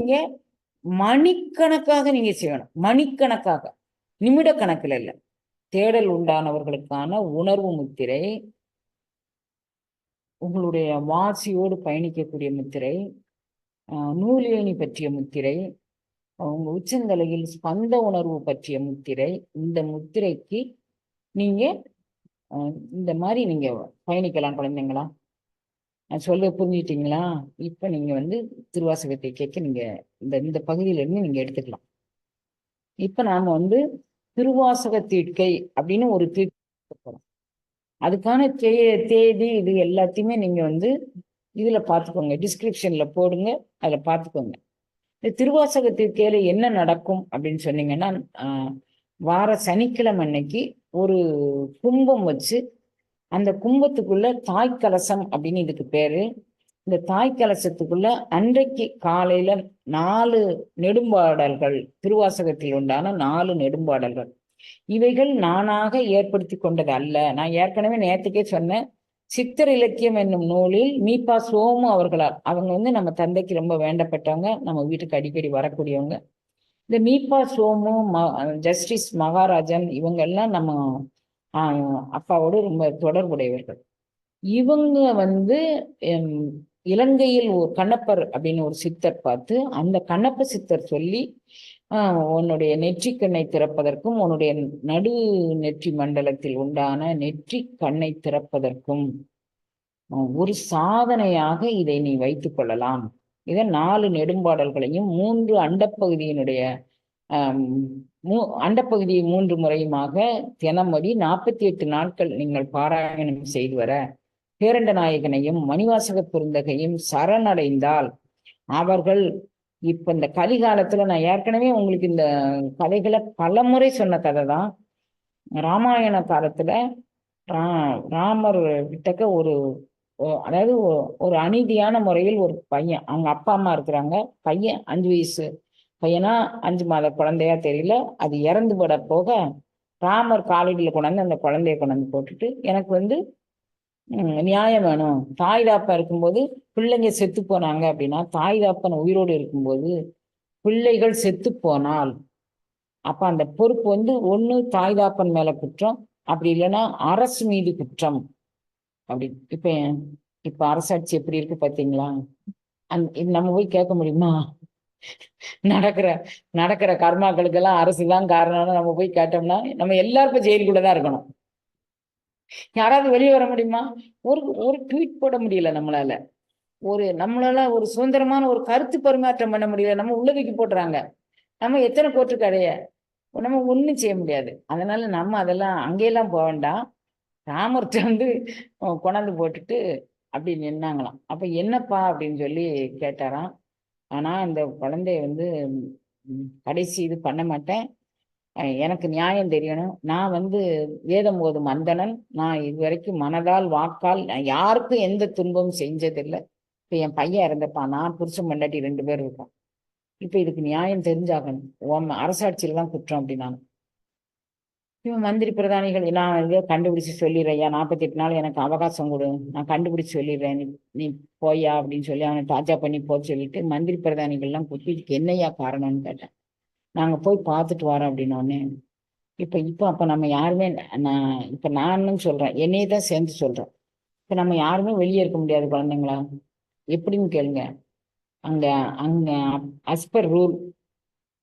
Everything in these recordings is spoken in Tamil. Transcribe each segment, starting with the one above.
நீங்க மணிக்கணக்காக நீங்க செய்யணும். மணிக்கணக்காக. நிமிட கணக்கில் இல்லை தேடல் உண்டானவர்களுக்கான உணர்வு முத்திரை உங்களுடைய வாசியோடு பயணிக்கக்கூடிய முத்திரை நூலேணி பற்றிய முத்திரை உங்க உச்சந்தலையில் ஸ்பந்த உணர்வு பற்றிய முத்திரை இந்த முத்திரைக்கு நீங்க இந்த மாதிரி நீங்க பயணிக்கலாம் குழந்தைங்களா? நான் சொல்ல புரிஞ்சுட்டீங்களா இப்போ நீங்கள் வந்து திருவாசகத்தை கேட்க நீங்கள் இந்த இந்த பகுதியிலேருந்து நீங்கள் எடுத்துக்கலாம். இப்போ நாம் வந்து திருவாசக தீட்கை அப்படின்னு ஒரு தீட்கை அதுக்கான தே தேதி இது எல்லாத்தையுமே நீங்கள் வந்து இதில் பார்த்துக்கோங்க டிஸ்கிரிப்ஷனில் போடுங்க அதில் பார்த்துக்கோங்க இந்த திருவாசக தீர்க்கையில் என்ன நடக்கும் அப்படின்னு சொன்னீங்கன்னா வார சனிக்கிழமை அன்னைக்கு ஒரு கும்பம் வச்சு அந்த கும்பத்துக்குள்ள தாய் கலசம் அப்படின்னு இதுக்கு பேரு. இந்த தாய் கலசத்துக்குள்ள அன்றைக்கு காலையில நாலு நெடும்பாடல்கள் திருவாசகத்தில் உண்டான நாலு நெடும்பாடல்கள். இவைகள் நானாக ஏற்படுத்தி கொண்டது அல்ல. நான் ஏற்கனவே நேற்றுக்கே சொன்னேன் சித்தர் இலக்கியம் என்னும் நூலில் மீபா சோமு அவர்களால் அவங்க வந்து நம்ம தந்தைக்கு ரொம்ப வேண்டப்பட்டவங்க நம்ம வீட்டுக்கு அடிக்கடி வரக்கூடியவங்க. இந்த மீபா சோமு ம ஜஸ்டிஸ் மகாராஜன் இவங்கெல்லாம் நம்ம அப்பாவோடு ரொம்ப தொடர்புடையவர்கள். இவங்க வந்து இலங்கையில் ஒரு கண்ணப்பர் அப்படின்னு ஒரு சித்தர் பார்த்து அந்த கண்ணப்ப சித்தர் சொல்லி உன்னுடைய நெற்றி கண்ணை திறப்பதற்கும் உன்னுடைய நடு நெற்றி மண்டலத்தில் உண்டான நெற்றி கண்ணை திறப்பதற்கும் ஒரு சாதனையாக இதை நீ வைத்துக் கொள்ளலாம். இதன் நாலு நெடும்பாடல்களையும் மூன்று அண்டப்பகுதியினுடைய மூ அண்டப்பகுதியை மூன்று முறையுமாக தினமடி நாற்பத்தி எட்டு நாட்கள் நீங்கள் பாராயணம் செய்து வர பேரண்ட நாயகனையும் மணிவாசக பெருந்தகையும் சரணடைந்தால் அவர்கள் இப்ப இந்த கலிகாலத்துல நான் ஏற்கனவே உங்களுக்கு இந்த கதைகளை பல முறை சொன்ன கதை தான். ராமாயண காலத்துல ரா ராமர் கிட்டக்க ஒரு அதாவது ஒரு அநீதியான முறையில் ஒரு பையன் அவங்க அப்பா அம்மா இருக்கிறாங்க பையன் அஞ்சு வயசு பையனா அஞ்சு மாத குழந்தையா தெரியல. அது இறந்து விட போக ராமர் காலடியில் கொண்டாந்து அந்த குழந்தைய கொண்டாந்து போட்டுட்டு எனக்கு வந்து நியாயம் வேணும். தாய் தாப்பா இருக்கும்போது பிள்ளைங்க செத்து போனாங்க அப்படின்னா தாய் தாப்பன் உயிரோடு இருக்கும்போது பிள்ளைகள் செத்து போனால் அப்ப அந்த பொறுப்பு வந்து ஒண்ணு தாய் தாப்பன் மேல குற்றம் அப்படி இல்லைன்னா அரசு மீது குற்றம். அப்படி இப்ப இப்ப அரசாட்சி எப்படி இருக்கு பாத்தீங்களா? அந் இது நம்ம போய் கேட்க முடியுமா? நடக்கிற நடக்கிற கர்மாக்களுக்கெல்லாம் அரசு தான் காரணம்னு நம்ம போய் கேட்டோம்னா நம்ம எல்லாருக்கும் ஜெயிலுக்குள்ளதான் இருக்கணும். யாராவது வெளியே வர முடியுமா? ஒரு ஒரு ட்வீட் போட முடியல நம்மளால. ஒரு நம்மளால ஒரு சுதந்திரமான ஒரு கருத்து பரிமாற்றம் பண்ண முடியல. நம்ம உள்ளதுக்கு போடுறாங்க நம்ம எத்தனை கோர்ட்டுக்கு கடைய? நம்ம ஒன்றும் செய்ய முடியாது. அதனால நம்ம அதெல்லாம் அங்கேயெல்லாம் போக வேண்டாம். ராமர்கிட்ட வந்து கொண்டாந்து போட்டுட்டு அப்படி நின்னாங்களாம். அப்ப என்னப்பா அப்படின்னு சொல்லி கேட்டாராம். ஆனால் அந்த குழந்தைய வந்து கடைசி இது பண்ண மாட்டேன். எனக்கு நியாயம் தெரியணும். நான் வந்து வேதம் போதும் மந்தனன் நான் இது வரைக்கும் மனதால் வாக்கால் நான் யாருக்கும் எந்த துன்பமும் செஞ்சதில்லை. இப்போ என் பையன் இறந்தப்பான் நான் புருஷன் மண்டாட்டி ரெண்டு பேர் இருக்கோம். இப்போ இதுக்கு நியாயம் தெரிஞ்சாகணும். உன் அரசாட்சியில் தான் குற்றம் அப்படின்னாங்க. இவன் மந்திரி பிரதானிகள் நான் இதை கண்டுபிடிச்சு சொல்லிடுறேன். ஐயா நாற்பத்தி எட்டு நாள் எனக்கு அவகாசம் கொடு. நான் கண்டுபிடிச்சு சொல்லிடுறேன். நீ நீ போயா அப்படின்னு சொல்லி அவனை தாஜா பண்ணி போக சொல்லிட்டு மந்திரி பிரதானிகள்லாம் குத்தி என்னையா காரணம்னு கேட்டேன். நாங்கள் போய் பார்த்துட்டு வரோம் அப்படின்னோடனே இப்போ இப்போ அப்போ நம்ம யாருமே நான் இப்போ நானும் சொல்கிறேன் என்னையே தான் சேர்ந்து சொல்கிறேன் இப்போ நம்ம யாருமே வெளியே இருக்க முடியாது குழந்தைங்களா? எப்படின்னு கேளுங்க. அங்கே அங்கே அஸ்பர் ரூல்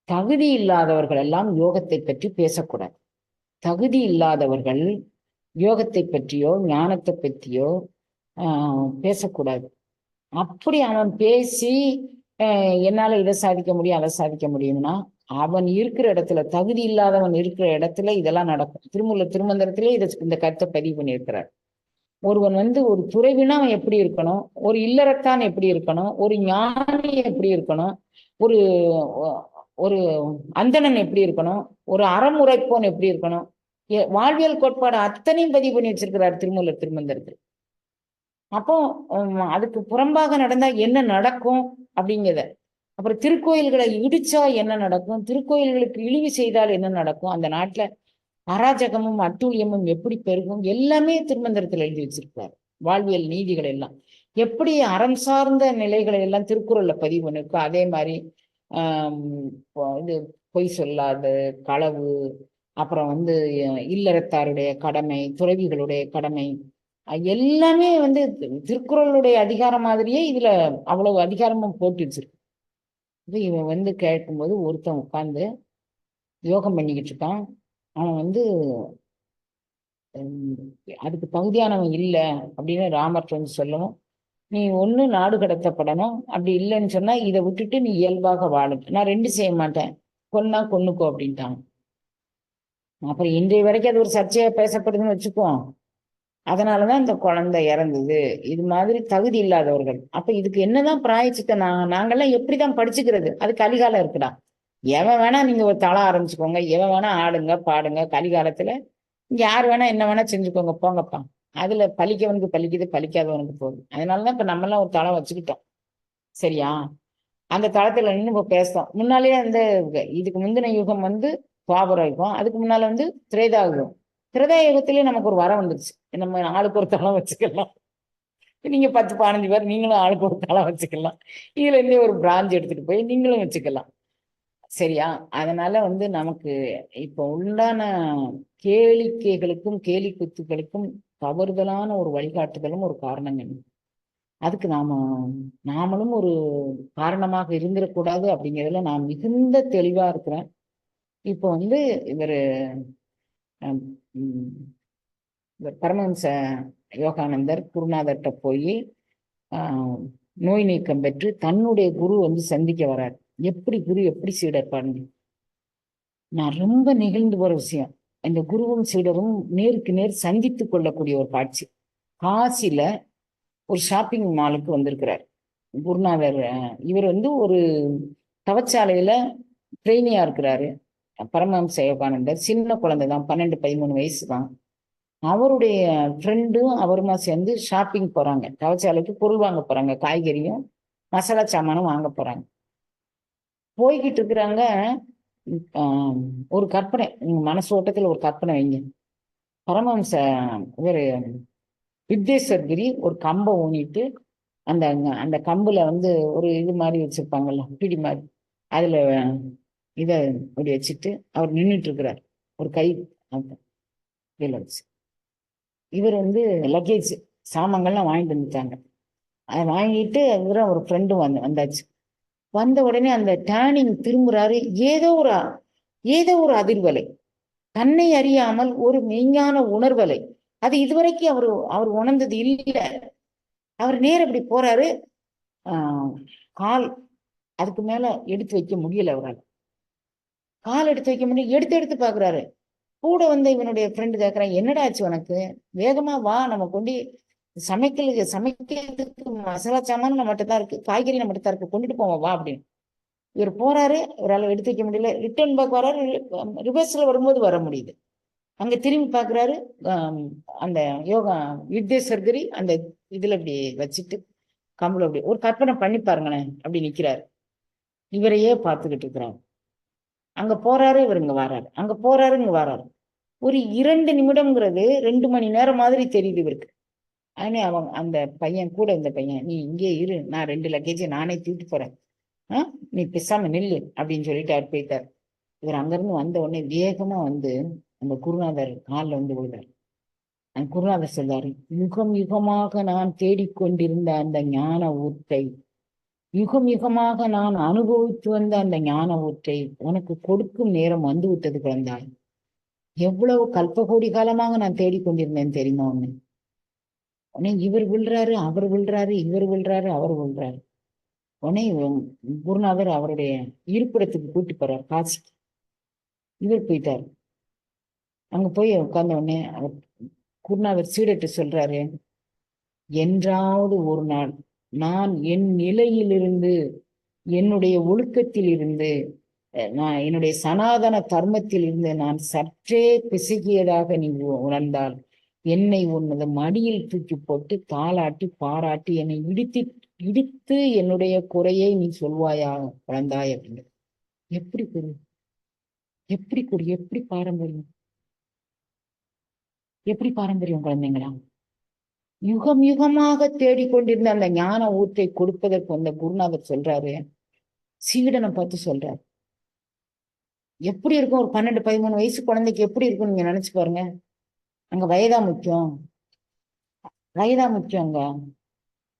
தகுதி இல்லாதவர்கள் எல்லாம் யோகத்தை பற்றி பேசக்கூடாது. தகுதி இல்லாதவர்கள் யோகத்தை பற்றியோ ஞானத்தை பற்றியோ பேசக்கூடாது. அப்படி அவன் பேசி என்னால இதை சாதிக்க முடியும் அதை சாதிக்க முடியும்னா அவன் இருக்கிற இடத்துல தகுதி இல்லாதவன் இருக்கிற இடத்துல இதெல்லாம் நடக்கும். திருமூல திருமந்திரத்திலே இதை இந்த கருத்தை பதிவு பண்ணியிருக்கிறார். ஒருவன் வந்து ஒரு துறைவினா அவன் எப்படி இருக்கணும்? ஒரு இல்லறத்தான் எப்படி இருக்கணும்? ஒரு ஞானி எப்படி இருக்கணும்? ஒரு ஒரு அந்தணன் எப்படி இருக்கணும்? ஒரு அறமுறைப்போன் எப்படி இருக்கணும்? வாழ்வியல் கோட்பாடு அத்தனையும் பதிவு பண்ணி வச்சிருக்கிறார் திருமூலர் திருமந்திரத்தில் அப்போ அதுக்கு புறம்பாக நடந்தா என்ன நடக்கும் அப்படிங்கிறத. அப்புறம் திருக்கோயில்களை இடிச்சா என்ன நடக்கும்? திருக்கோயில்களுக்கு இழிவு செய்தால் என்ன நடக்கும்? அந்த நாட்டுல அராஜகமும் அட்டூழியமும் எப்படி பெருகும்? எல்லாமே திருமந்திரத்தில் எழுதி வச்சிருக்கிறார். வாழ்வியல் நீதிகள் எல்லாம் எப்படி அறம் சார்ந்த நிலைகளை எல்லாம் திருக்குறள்ல பதிவு பண்ணிருக்கோ? அதே மாதிரி இது பொய் சொல்லாது களவு அப்புறம் வந்து இல்லறத்தாருடைய கடமை துறவிகளுடைய கடமை எல்லாமே வந்து திருக்குறளுடைய அதிகாரம் மாதிரியே இதுல அவ்வளவு அதிகாரமும் போட்டு வச்சிருக்கு. இவன் வந்து கேட்கும்போது ஒருத்தன் உட்காந்து யோகம் பண்ணிக்கிட்டு இருக்கான். அவன் வந்து அதுக்கு தகுதியானவன் இல்லை அப்படின்னு ராமர் வந்து சொல்லவும் நீ ஒண்ணு நாடு கடத்தப்படணும். அப்படி இல்லைன்னு சொன்னா இதை விட்டுட்டு நீ இயல்பாக வாழும். நான் ரெண்டு செய்ய மாட்டேன். கொன்னா கொன்னுக்கோ அப்படின்ட்டாங்க அப்புறம் இன்றைய வரைக்கும் அது ஒரு சர்ச்சையா பேசப்படுதுன்னு வச்சுக்குவோம் அதனாலதான் இந்த குழந்தை இறந்தது. இது மாதிரி தகுதி இல்லாதவர்கள். அப்ப இதுக்கு என்னதான் பிராயச்சித்த நான் நாங்கெல்லாம் எப்படிதான் படிச்சுக்கிறது? அது கலிகாலம் இருக்குடா. எவன் வேணா நீங்க ஒரு தளம் ஆரம்பிச்சுக்கோங்க. எவன் வேணா ஆடுங்க பாடுங்க. கலிகாலத்துல யார் வேணா என்ன வேணா செஞ்சுக்கோங்க. போங்கப்பா. அதுல பலிக்கவனுக்கு பழிக்குது பலிக்காதவனுக்கு போகுது. அதனாலதான் இப்ப நம்ம எல்லாம் ஒரு தளம் வச்சுக்கிட்டோம். சரியா? அந்த தளத்துல நின்று இப்போ பேசுறோம். முன்னாலேயே அந்த இதுக்கு முந்தின யுகம் வந்து துவாபர யுகம் அதுக்கு முன்னால வந்து திரேதா யுகம். திரேதா யுகத்திலேயே நமக்கு ஒரு வரம் வந்துருச்சு. நம்ம ஆளுக்கு ஒரு தளம் வச்சுக்கலாம். நீங்க பத்து பதினஞ்சு பேர் நீங்களும் ஆளுக்கு ஒரு தளம் வச்சுக்கலாம். இதுல இருந்தே ஒரு பிராஞ்ச் எடுத்துட்டு போய் நீங்களும் வச்சுக்கலாம். சரியா? அதனால வந்து நமக்கு இப்போ உண்டான கேளிக்கைகளுக்கும் கேலி குத்துக்களுக்கும் தவறுதலான ஒரு வழிகாட்டுதலும் ஒரு காரணங்கள் அதுக்கு நாம நாமளும் ஒரு காரணமாக இருந்துடக்கூடாது அப்படிங்கிறதுல நான் மிகுந்த தெளிவா இருக்கிறேன். இப்போ வந்து இவர் இவர் பரமஹம்ச யோகானந்தர் குருநாதர்கிட்ட போய் நோய் நீக்கம் பெற்று தன்னுடைய குரு வந்து சந்திக்க வரார். எப்படி குரு எப்படி சீடர் பாருங்க. நான் ரொம்ப நெகிழ்ந்து போற விஷயம். இந்த குருவும் சீடரும் நேருக்கு நேர் சந்தித்து கொள்ளக்கூடிய ஒரு காட்சி. காசில ஒரு ஷாப்பிங் மாலுக்கு வந்திருக்கிறார். குருநாதர் இவர் வந்து ஒரு தவச்சாலையில ட்ரெயினியா இருக்கிறாரு. பரமஹம்ச யோகானந்தர் சின்ன குழந்தை தான் பன்னெண்டு பதிமூணு வயசு தான் அவருடைய ஃப்ரெண்டும் அவருமா சேர்ந்து ஷாப்பிங் போறாங்க. தவச்சாலைக்கு பொருள் வாங்க போறாங்க. காய்கறியும் மசாலா சாமானும் வாங்க போறாங்க. போய்கிட்டு இருக்கிறாங்க. ஒரு கற்பனை உங்க மனசு ஓட்டத்தில் ஒரு கற்பனை வைங்க. பரமஹம்ச இவர் வித்யேஸ்வர் கிரி ஒரு கம்பை ஊனிட்டு அந்த அந்த கம்புல வந்து ஒரு இது மாதிரி வச்சிருப்பாங்கல்ல பிடி மாதிரி அதுல இதை இப்படி வச்சுட்டு அவர் நின்றுட்டு இருக்கிறார் ஒரு கை அந்த கீழே வச்சு. இவர் வந்து லக்கேஜ் சாமான்கள்லாம் வாங்கிட்டு வந்துட்டாங்க. அதை வாங்கிட்டு இவரும் ஒரு ஃப்ரெண்டும் வந்து வந்தாச்சு. வந்த உடனே அந்த டேர்னிங் திரும்புறாரு. ஏதோ ஒரு ஏதோ ஒரு அதிர்வலை. தன்னை அறியாமல் ஒரு மெய்ஞான உணர்வலை. அது இதுவரைக்கும் அவர் அவர் உணர்ந்தது இல்லை. அவர் நேர் இப்படி போறாரு. ஆஹ் கால் அதுக்கு மேல எடுத்து வைக்க முடியல அவரால். கால் எடுத்து வைக்க முடியும் எடுத்து எடுத்து பாக்குறாரு. கூட வந்த இவனுடைய ஃப்ரெண்டு கேட்கறான் என்னடா ஆச்சு உனக்கு? வேகமா வா நம்ம கொண்டு சமைக்கல சமைக்கிறதுக்கு மசாலா சாமான் நம்மகிட்ட தான் இருக்கு. காய்கறி நம்மகிட்ட தான் இருக்கு. கொண்டுட்டு போவோம் வா அப்படின்னு. இவர் போறாரு. இவரால் எடுத்து வைக்க முடியல. ரிட்டர்ன் பேக் வராரு ரிவர்ஸ்ல வரும்போது வர முடியுது. அங்க திரும்பி பாக்குறாரு. அந்த யோகா யுத்தேஸ்வர்கரி அந்த இதுல இப்படி வச்சுட்டு கம்பளம் அப்படி ஒரு கற்பனை பண்ணி பாருங்களேன் அப்படி நிக்கிறாரு. இவரையே பார்த்துக்கிட்டு இருக்கிறாரு. அங்க போறாரு இவர் இங்க வராரு அங்க போறாரு இங்க வராரு ஒரு இரண்டு நிமிடம்ங்கிறது ரெண்டு மணி நேரம் மாதிரி தெரியுது இவருக்கு. அதனே அவன் அந்த பையன் கூட இந்த பையன் நீ இங்கே இரு நான் ரெண்டு லக்கேஜ் நானே தூக்கிட்டு போறேன். ஆ? நீ பிசாம நில்லு அப்படின்னு சொல்லிட்டு அவர் போயிட்டார் இவர் அங்கிருந்து வந்த உடனே வேகமா வந்து அந்த குருநாதர் காலில் வந்து விழுந்தார். அந்த குருநாதர் சொல்றாரு யுகம் யுகமாக நான் தேடிக்கொண்டிருந்த அந்த ஞான ஊற்றை யுகம் யுகமாக நான் அனுபவித்து வந்த அந்த ஞான ஊற்றை உனக்கு கொடுக்கும் நேரம் வந்து விட்டது குழந்தாய். எவ்வளவு கல்பகோடி காலமாக நான் தேடிக்கொண்டிருந்தேன் தெரியுமா உன்னை உடனே இவர் விழுறாரு அவர் விழுறாரு இவர் விழுறாரு அவர் விழுறாரு. உடனே குருநாதர் அவருடைய இருப்பிடத்துக்கு கூட்டி போறார் காசிக்கு இவர் போயிட்டார். அங்க போய் உட்கார்ந்த உடனே அவர் குருநாதர் சீடட்டு சொல்றாரு என்றாவது ஒரு நாள் நான் என் நிலையிலிருந்து என்னுடைய ஒழுக்கத்தில் இருந்து நான் என்னுடைய சனாதன தர்மத்தில் இருந்து நான் சற்றே பிசுகியதாக நீ உணர்ந்தாள் உணர்ந்தால் என்னை உனது மடியில் தூக்கி போட்டு தாளாட்டி பாராட்டி என்னை இடித்து இடித்து என்னுடைய குறையை நீ சொல்வாயா குழந்தாய் அப்படின்னு. எப்படி குரு? எப்படி குரு? எப்படி பாரம்பரியம்? எப்படி பாரம்பரியம் குழந்தைங்களா? யுகம் யுகமாக தேடிக்கொண்டிருந்த அந்த ஞான ஊற்றை கொடுப்பதற்கு வந்த குருநாதர் சொல்றாரு. சீடனை பார்த்து சொல்றாரு. எப்படி இருக்கும்? ஒரு பன்னெண்டு பதிமூணு வயசு குழந்தைக்கு எப்படி இருக்கும் நீங்க நினைச்சு பாருங்க. அங்க வயதா முக்கியம். வயதா முக்கியங்க.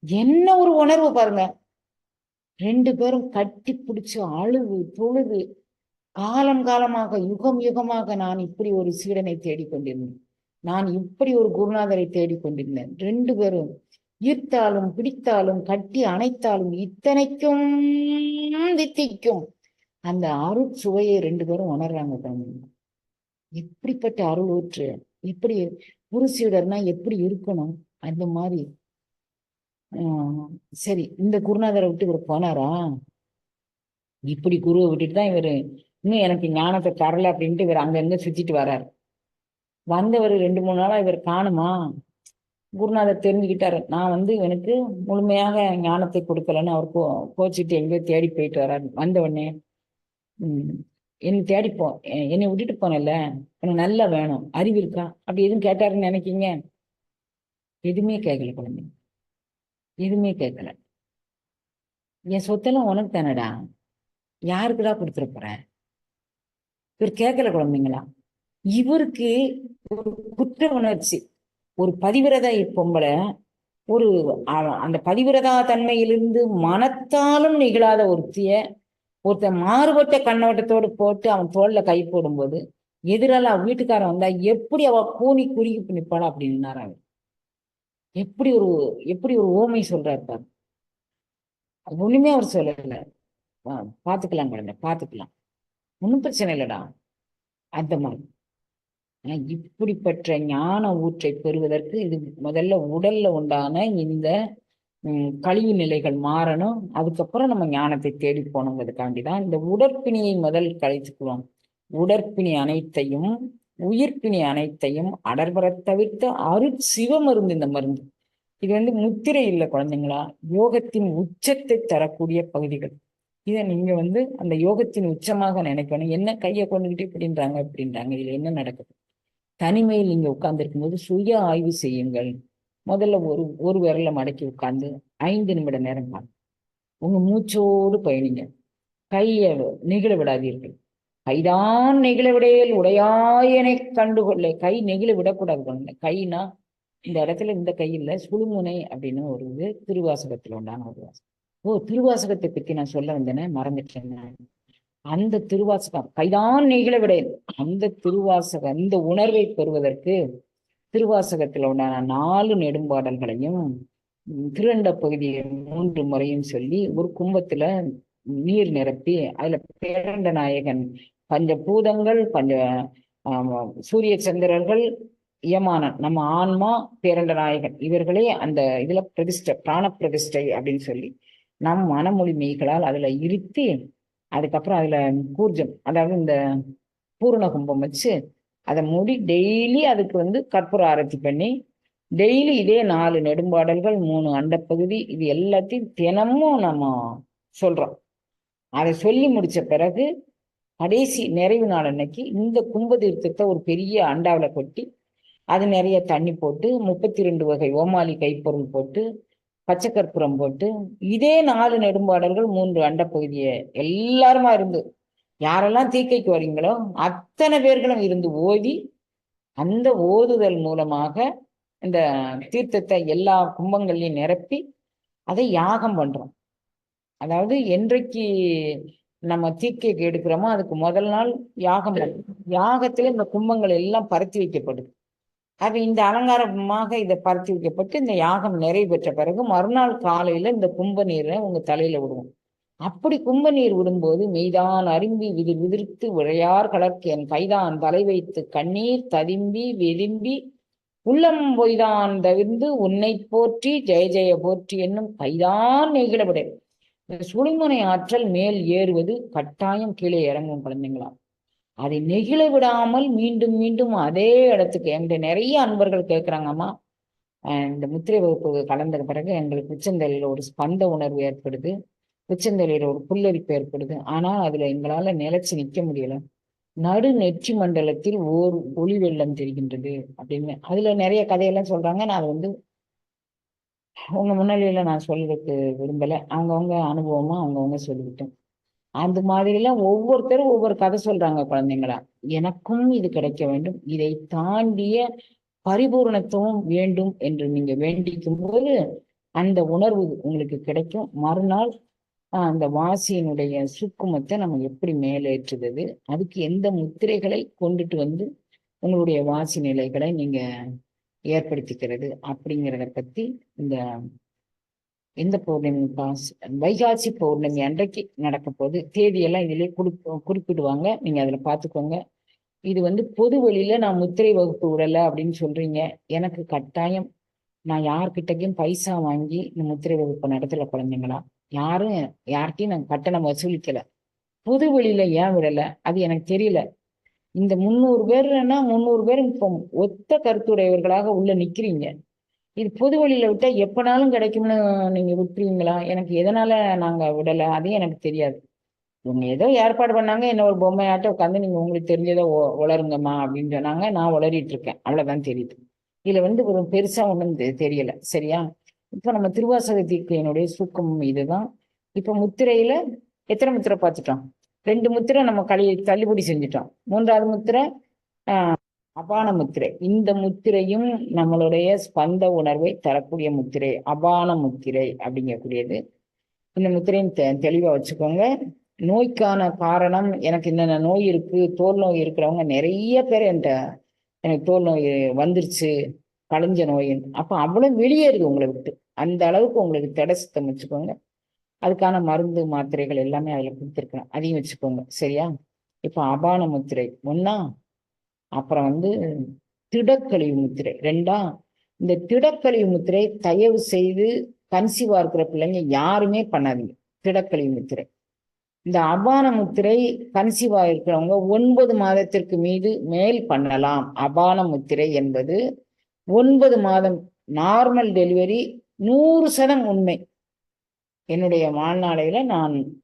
என்ன ஒரு உணர்வு பாருங்க. ரெண்டு பேரும் கட்டி பிடிச்சு அழுது தொழுது. காலம் காலமாக யுகம் யுகமாக நான் இப்படி ஒரு சீடனை தேடிக்கொண்டிருந்தேன். நான் இப்படி ஒரு குருநாதரை தேடிக்கொண்டிருந்தேன். ரெண்டு பேரும் ஈர்த்தாலும் பிடித்தாலும் கட்டி அணைத்தாலும் இத்தனைக்கும் வித்திக்கும். அந்த அருள் சுவையை ரெண்டு பேரும் உணர்றாங்க தமிழ் எப்படிப்பட்ட அருள் ஊற்று. எப்படி குரு எப்படி இருக்கணும்? அந்த மாதிரி. ஆஹ் சரி இந்த குருநாதரை விட்டு இவர் போனாரா? இப்படி குருவை விட்டுட்டு தான் இவரு இன்னும் எனக்கு ஞானத்தை தரல அப்படின்ட்டு இவர் அங்கங்க சுத்திட்டு வர்றாரு வந்தவர் ரெண்டு மூணு நாளா இவர் காணுமா? குருநாதர் தெரிஞ்சுக்கிட்டாரு. நான் வந்து இவனுக்கு முழுமையாக ஞானத்தை கொடுக்கலன்னு அவர் கோ கோச்சிட்டு எங்கேயோ தேடி போயிட்டு வர்றாரு வந்த உடனே என்னை தேடிப்போம் என்னை விட்டுட்டு போனல எனக்கு நல்லா வேணும். அறிவு இருக்கா? அப்படி எதுவும் கேட்டாருன்னு நினைக்கீங்க? எதுவுமே கேட்கல குழந்தைங்க எதுவுமே கேட்கல என் சொத்தெல்லாம் உனக்கு தானடா? யாருக்குடா கொடுத்துட போறேன் இவர் கேட்கல குழந்தைங்களா? இவருக்கு ஒரு குற்ற உணர்ச்சி. ஒரு பதிவிரத பொம்பளை ஒரு அந்த பதிவிரதா தன்மையிலிருந்து மனத்தாலும் நிகழாத ஒருத்திய ஒருத்தன் மாறுபட்ட கண்ணோட்டத்தோடு போட்டு அவன் தோல்ல கை போடும்போது எதிரால அவன் வீட்டுக்காரன் வந்தா எப்படி அவ கூனி குறுகி நிற்பாளா அப்படின்னாரு அவர். எப்படி ஒரு எப்படி ஒரு ஓமை சொல்றாரு பாரு. அது ஒண்ணுமே அவர் சொல்லல. பாத்துக்கலாம் குழந்தை பாத்துக்கலாம். ஒண்ணும் பிரச்சனை இல்லடா. அந்த மாதிரி. இப்படிப்பட்ட ஞான ஊற்றை பெறுவதற்கு இது முதல்ல உடல்ல உண்டான இந்த கழிவு நிலைகள் மாறணும். அதுக்கப்புறம் நம்ம ஞானத்தை தேடி போகணுங்கிறதுக்காண்டி தான் இந்த உடற்பிணியை முதல் கழிச்சுக்குவோம். உடற்பிணி அனைத்தையும் உயிர்ப்பிணி அனைத்தையும் அடர்பர தவிர்த்த சிவ சிவமருந்து இந்த மருந்து. இது வந்து முத்திரை இல்லை குழந்தைங்களா? யோகத்தின் உச்சத்தை தரக்கூடிய பகுதிகள். இதை நீங்க வந்து அந்த யோகத்தின் உச்சமாக நினைக்கணும். என்ன கையை கொண்டுகிட்டு இப்படின்றாங்க அப்படின்றாங்க. இதுல என்ன நடக்குது? தனிமையில் நீங்க உட்கார்ந்து போது சுய ஆய்வு செய்யுங்கள். முதல்ல ஒரு ஒரு விரல மடக்கி உட்கார்ந்து ஐந்து நிமிட நேரம் பாருங்க. உங்க மூச்சோடு பயணிங்க. கையை நெகிழ விடாதீர்கள். கைதான் நெகிழ விடையில் உடையாயனை கண்டுகொள்ள கை நெகிழ விடக்கூடாது குழந்தை கைனா இந்த இடத்துல இந்த கையில் சுழுமுனை அப்படின்னு ஒரு இது திருவாசகத்துல உண்டான ஒரு வாசகம். ஓ திருவாசகத்தை பத்தி நான் சொல்ல வந்தேனே மறந்துட்டேன். அந்த திருவாசகம் கைதான் நெகிழ விடையல் அந்த திருவாசகம் இந்த உணர்வை பெறுவதற்கு திருவாசகத்தில் உண்டான நாலு நெடும்பாடல்களையும் திருண்ட பகுதியை மூன்று முறையும் சொல்லி ஒரு கும்பத்துல நீர் நிரப்பி அதுல பேரண்ட நாயகன் பஞ்ச பூதங்கள் பஞ்ச சூரிய சந்திரர்கள் யமானன் நம்ம ஆன்மா பேரண்ட நாயகன் இவர்களே அந்த இதுல பிரதிஷ்டை பிராண பிரதிஷ்டை அப்படின்னு சொல்லி நம் மனமொழி மெய்களால் அதுல இருத்தி அதுக்கப்புறம் அதுல கூர்ஜம் அதாவது இந்த பூரண கும்பம் வச்சு அதை மூடி டெய்லி அதுக்கு வந்து கற்பூர ஆராய்ச்சி பண்ணி டெய்லி இதே நாலு நெடும்பாடல்கள் மூணு அண்டப்பகுதி இது எல்லாத்தையும் தினமும் நம்ம சொல்றோம். அதை சொல்லி முடிச்ச பிறகு கடைசி நிறைவு நாள் அன்னைக்கு இந்த கும்ப தீர்த்தத்தை ஒரு பெரிய அண்டாவில் கொட்டி அது நிறைய தண்ணி போட்டு முப்பத்தி ரெண்டு வகை ஓமாலி கைப்பொருள் போட்டு பச்சை கற்பூரம் போட்டு இதே நாலு நெடும்பாடல்கள் மூன்று அண்டப்பகுதியை எல்லாருமா இருந்து யாரெல்லாம் தீக்கைக்கு வரீங்களோ அத்தனை பேர்களும் இருந்து ஓதி அந்த ஓதுதல் மூலமாக இந்த தீர்த்தத்தை எல்லா கும்பங்கள்லையும் நிரப்பி அதை யாகம் பண்றோம். அதாவது என்றைக்கு நம்ம தீக்கைக்கு எடுக்கிறோமோ அதுக்கு முதல் நாள் யாகம் யாகத்துல இந்த கும்பங்கள் எல்லாம் பருத்தி வைக்கப்படுது அது இந்த அலங்காரமாக இதை பருத்தி வைக்கப்பட்டு இந்த யாகம் நிறைவு பெற்ற பிறகு மறுநாள் காலையில இந்த கும்ப நீரை உங்க தலையில விடுவோம். அப்படி கும்ப நீர் விடும்போது மெய்தான் அரும்பி விதிர் விதிர்த்து உழையார் கலர்க்கு என் கைதான் தலை வைத்து கண்ணீர் ததும்பி வெதும்பி உள்ளம் பொய்தான் தவிர்ந்து உன்னை போற்றி ஜெய ஜெய போற்றி என்னும் கைதான் நெகிழவிட இந்த சுழிமுனை ஆற்றல் மேல் ஏறுவது கட்டாயம் கீழே இறங்கும் குழந்தைங்களா அதை நெகிழ விடாமல் மீண்டும் மீண்டும் அதே இடத்துக்கு என்கிட்ட நிறைய அன்பர்கள் கேட்குறாங்கம்மா இந்த முத்திரை வகுப்பு கலந்த பிறகு எங்களுக்கு உச்சந்தலையில் ஒரு ஸ்பந்த உணர்வு ஏற்படுது. உச்சந்தலையில் ஒரு புல்லரிப்பு ஏற்படுது. ஆனால் அதுல எங்களால நிலைச்சு நிக்க முடியல. நடு நெற்றி மண்டலத்தில் ஓர் ஒளி வெள்ளம் தெரிகின்றது அப்படின்னு. அதுல நிறைய கதையெல்லாம் சொல்றாங்க. நான் அதை வந்து உங்க முன்னிலையில நான் சொல்றதுக்கு விரும்பல. அவங்கவுங்க அனுபவமா அவங்கவுங்க சொல்லிக்கிட்டேன் அந்த மாதிரிலாம் ஒவ்வொருத்தரும் ஒவ்வொரு கதை சொல்றாங்க குழந்தைங்களா. எனக்கும் இது கிடைக்க வேண்டும். இதை தாண்டிய பரிபூர்ணத்துவம் வேண்டும் என்று நீங்க வேண்டிக்கும் போது அந்த உணர்வு உங்களுக்கு கிடைக்கும். மறுநாள் அந்த வாசியினுடைய சுக்குமத்தை நம்ம எப்படி மேலேற்றுறது அதுக்கு எந்த முத்திரைகளை கொண்டுட்டு வந்து உங்களுடைய வாசி நிலைகளை நீங்க ஏற்படுத்திக்கிறது அப்படிங்கிறத பத்தி இந்த இந்த பௌர்ணமி பாஸ் வைகாசி பௌர்ணமி அன்றைக்கு நடக்க போகுது தேதியெல்லாம் இதிலே குறி குறிப்பிடுவாங்க. நீங்க அதுல பாத்துக்கோங்க. இது வந்து பொது வழியில நான் முத்திரை வகுப்பு விடலை அப்படின்னு சொல்றீங்க. எனக்கு கட்டாயம் நான் யார்கிட்டயும் பைசா வாங்கி இந்த முத்திரை வகுப்பு நடத்தல குழந்தைங்களா? யாரும் யார்கிட்டயும் நான் கட்டணம் வசூலிக்கல. புது வழியில ஏன் விடல? அது எனக்கு தெரியல. இந்த முந்நூறு பேர்னா முந்நூறு பேர் இப்போ ஒத்த கருத்துடையவர்களாக உள்ள நிக்கிறீங்க. இது பொது வழியில விட்டா எப்பனாலும் கிடைக்கும்னு நீங்க விட்டுருவீங்களா? எனக்கு எதனால நாங்க விடல? அதையும் எனக்கு தெரியாது. இவங்க ஏதோ ஏற்பாடு பண்ணாங்க என்ன ஒரு பொம்மையாட்ட உட்காந்து நீங்க உங்களுக்கு தெரிஞ்சதை உ- உளருங்கம்மா அப்படின்னு சொன்னாங்க. நான் உளறிட்டு இருக்கேன். அவ்வளவுதான் தெரியுது. இதுல வந்து ஒரு பெருசா ஒண்ணும் தெரியல. சரியா? இப்போ நம்ம திருவாசக தீர்க்கையினுடைய சுக்கம் இதுதான். இப்போ முத்திரையில எத்தனை முத்திரை பார்த்துட்டோம்? ரெண்டு முத்திரை நம்ம களி தள்ளுபடி செஞ்சுட்டோம். மூன்றாவது முத்திரை ஆஹ் அபான முத்திரை. இந்த முத்திரையும் நம்மளுடைய ஸ்பந்த உணர்வை தரக்கூடிய முத்திரை. அபான முத்திரை அப்படிங்கக்கூடியது. இந்த முத்திரையும் தெ தெளிவா வச்சுக்கோங்க. நோய்க்கான காரணம் எனக்கு என்னென்ன நோய் இருக்கு தோல் நோய் இருக்கிறவங்க நிறைய பேர் என்கிட்ட எனக்கு தோல் நோய் வந்துருச்சு. களைஞ்ச நோயின். அப்போ அவ்வளவு வெளியேறுது உங்களை விட்டு. அந்த அளவுக்கு உங்களுக்கு தடை சுத்தம் வச்சுக்கோங்க. அதுக்கான மருந்து மாத்திரைகள் எல்லாமே அதில் கொடுத்துருக்கணும். அதையும் வச்சுக்கோங்க. சரியா? இப்போ அபான முத்திரை. ஒன்னா அப்புறம் வந்து திடக்கழிவு முத்திரை. ரெண்டா? இந்த திடக்கழிவு முத்திரை தயவு செய்து கன்சீவா இருக்கிற பிள்ளைங்க யாருமே பண்ணாதீங்க. திடக்கழிவு முத்திரை. இந்த அபான முத்திரை கன்சீவா இருக்கிறவங்க ஒன்பது மாதத்திற்கு மீது மேல் பண்ணலாம். அபான முத்திரை என்பது ஒன்பது மாதம் நார்மல் டெலிவரி நூறு சதம் உண்மை. என்னுடைய வாழ்நாளையில நான்